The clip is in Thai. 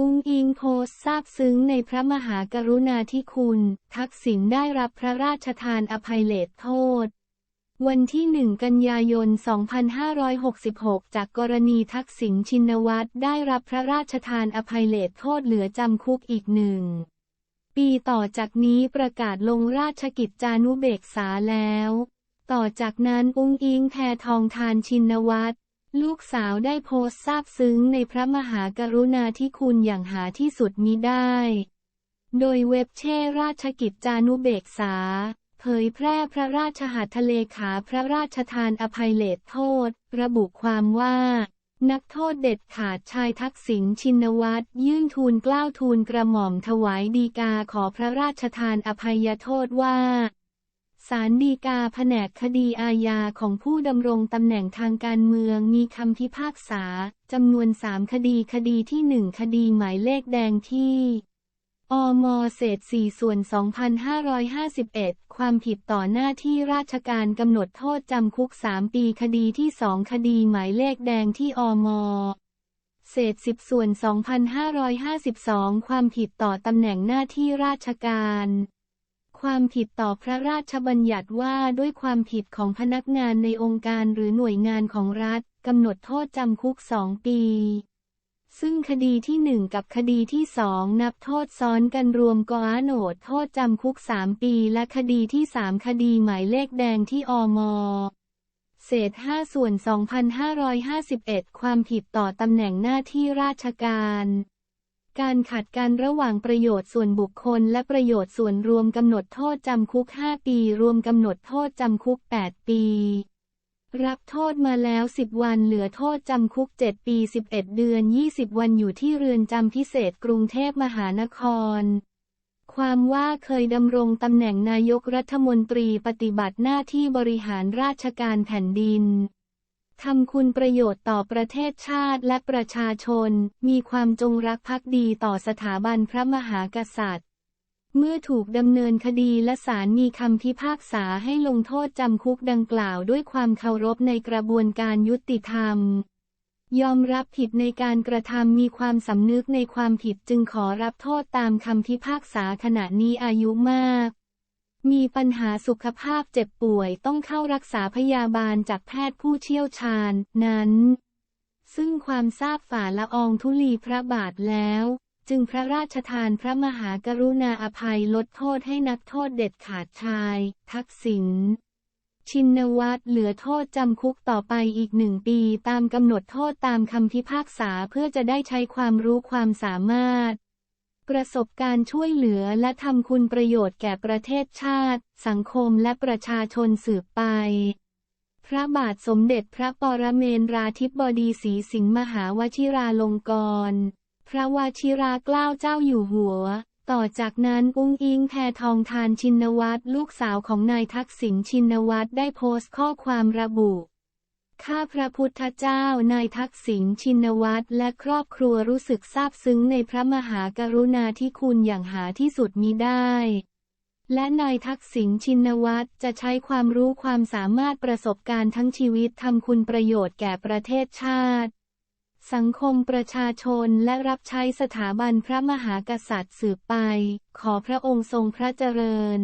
อุ้งอิงโพสซาบซึ้งในพระมหากรุณาธิคุณ ทักษิณได้รับพระราชทานอภัยเลทโทษ วันที่ 1 กันยายน 2566 จากกรณีทักษิณชินวัตรได้รับพระราชทานอภัยเลทโทษเหลือจำคุกอีกหนึ่ง ปีต่อจากนี้ประกาศลงราชกิจจานุเบกษาแล้ว ต่อจากนั้นอุ้งอิงแพทองทานชินวัตร ลูกสาวได้โพสต์ซาบซึ้งในพระมหากรุณาธิคุณอย่างหาที่สุดมิได้ โดยเว็บเช่ราชกิจจานุเบกษา เผยแพร่พระราชหัตถเลขาพระราชทานอภัยเลทโทษ ระบุความว่า นักโทษเด็ดขาดชายทักษิณชินวัตรยื่นทูลกล้าวทูลกระหม่อมถวายดีกาขอพระราชทานอภัยโทษว่า ศาลฎีกาแผนกคดีอาญาของผู้ดำรงตำแหน่งทางการเมืองมีคำพิพากษาจำนวนสามคดีคดีที่หนึ่งคดีหมายเลขแดงที่ อมเศษ4ส่วน 2551 ความผิดต่อหน้าที่ราชการกำหนดโทษจำคุก 3 ปีคดีที่สองคดีหมายเลขแดงที่อมเศษ10ส่วน 2552 ความผิดต่อตำแหน่งหน้าที่ราชการ ความผิดต่อพระราชบัญญัติว่าด้วยความผิดของพนักงานในองค์การหรือหน่วยงานของรัฐกำหนดโทษจำคุกสองปี ซึ่งคดีที่หนึ่งกับคดีที่สองนับโทษซ้อนกันรวมกอโหนดโทษจำคุกสามปี และคดีที่สามคดีหมายเลขแดงที่อมเศษ5ส่วน 2551 ความผิดต่อตำแหน่งหน้าที่ราชการ การขัดกันระหว่างประโยชน์ส่วนบุคคล และประโยชน์ส่วนรวมกำหนดโทษจำคุก 5 ปี รวมกำหนดโทษจำคุก 8 ปี รับโทษมาแล้ว 10 วันเหลือโทษจำคุก 7 ปี 11 เดือน 20 วันอยู่ที่เรือนจำพิเศษกรุงเทพมหานคร ความว่าเคยดำรงตำแหน่งนายกรัฐมนตรีปฏิบัติหน้าที่บริหารราชการแผ่นดิน ทำคุณประโยชน์ต่อประเทศชาติและประชาชน มีความจงรักภักดีต่อสถาบันพระมหากษัตริย์ เมื่อถูกดำเนินคดีและศาลมีคำพิพากษาให้ลงโทษจำคุกดังกล่าวด้วยความเคารพในกระบวนการยุติธรรม ยอมรับผิดในการกระทำมีความสำนึกในความผิดจึงขอรับโทษตามคำพิพากษาขณะนี้อายุมาก มีปัญหาสุขภาพเจ็บป่วยต้องเข้ารักษาพยาบาลจากแพทย์ผู้เชี่ยวชาญนั้น ซึ่งความทราบฝ่าละอองธุลีพระบาทแล้ว จึงพระราชทานพระมหากรุณาอภัยลดโทษให้นักโทษเด็ดขาดชาย ทักษิณชินวัตรเหลือโทษจำคุกต่อไปอีกหนึ่งปีตามกำหนดโทษตามคำพิพากษาเพื่อจะได้ใช้ความรู้ความสามารถ ประสบการณ์ช่วยเหลือและทำคุณประโยชน์แก่ประเทศชาติ สังคมและประชาชนสืบไป พระบาทสมเด็จพระปรเมนราธิบดีศรีสิงห์มหาวชิราลงกรณ์พระวชิราเกล้าเจ้าอยู่หัว ต่อจากนั้นอุ้งอิงแพทองทานชินวัตรลูกสาวของนายทักษิณชินวัตรได้โพสต์ข้อความระบุ ข้าพระพุทธเจ้านายทักษิณชินวัตรและครอบครัวรู้สึกซาบซึ้งในพระมหากรุณาธิคุณอย่างหาที่สุดมิได้ และนายทักษิณชินวัตรจะใช้ความรู้ความสามารถประสบการณ์ทั้งชีวิตทำคุณประโยชน์แก่ประเทศชาติ สังคมประชาชนและรับใช้สถาบันพระมหากษัตริย์สืบไป ขอพระองค์ทรงพระเจริญ